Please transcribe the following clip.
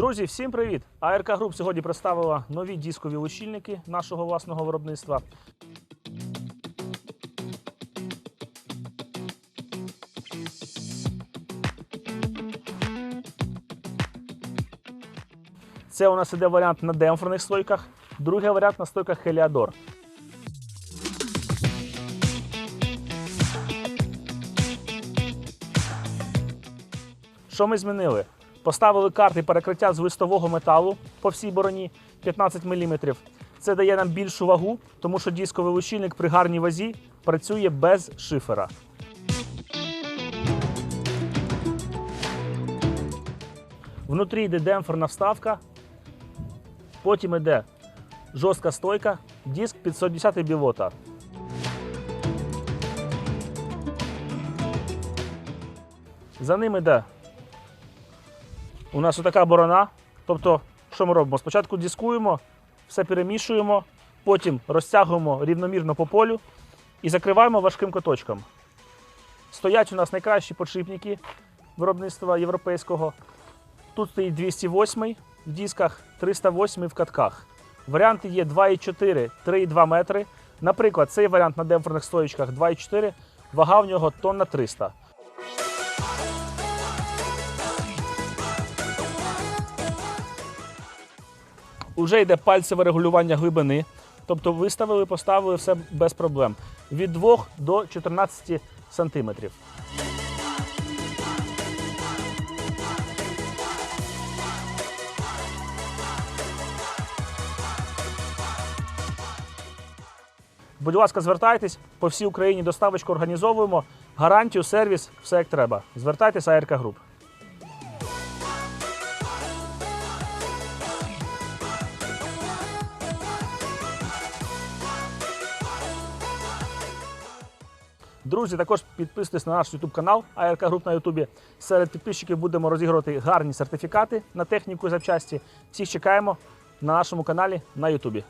Друзі, всім привіт! АРК Груп сьогодні представила нові дискові лущильники нашого власного виробництва. Це у нас іде варіант на демпферних стойках, другий варіант на стойках Heliador. Що ми змінили? Поставили карти перекриття з листового металу по всій бороні 15 мм. Це дає нам більшу вагу, тому що дисковий лучильник при гарній вазі працює без шифера. Внутрі йде демпферна вставка, потім йде жорстка стойка, диск 510 білота. За ним йде у нас отака борона. Тобто, що ми робимо? Спочатку дискуємо, все перемішуємо, потім розтягуємо рівномірно по полю і закриваємо важким коточком. Стоять у нас найкращі подшипники виробництва європейського. Тут стоїть 208 в дисках, 308 в катках. Варіанти є 2,4, 3,2 метри. Наприклад, цей варіант на демпферних стоїчках 2,4, вага в нього тонна 300. Уже йде пальцеве регулювання глибини. Тобто виставили, поставили все без проблем. Від 2 до 14 сантиметрів. Будь ласка, звертайтесь по всій Україні доставочку організовуємо. Гарантію, сервіс, все як треба. Звертайтесь, АРК Груп. Друзі, також підписуйтесь на наш YouTube канал АРК Груп на Ютубі. Серед підписчиків будемо розігрувати гарні сертифікати на техніку і запчасті. Всіх чекаємо на нашому каналі на Ютубі.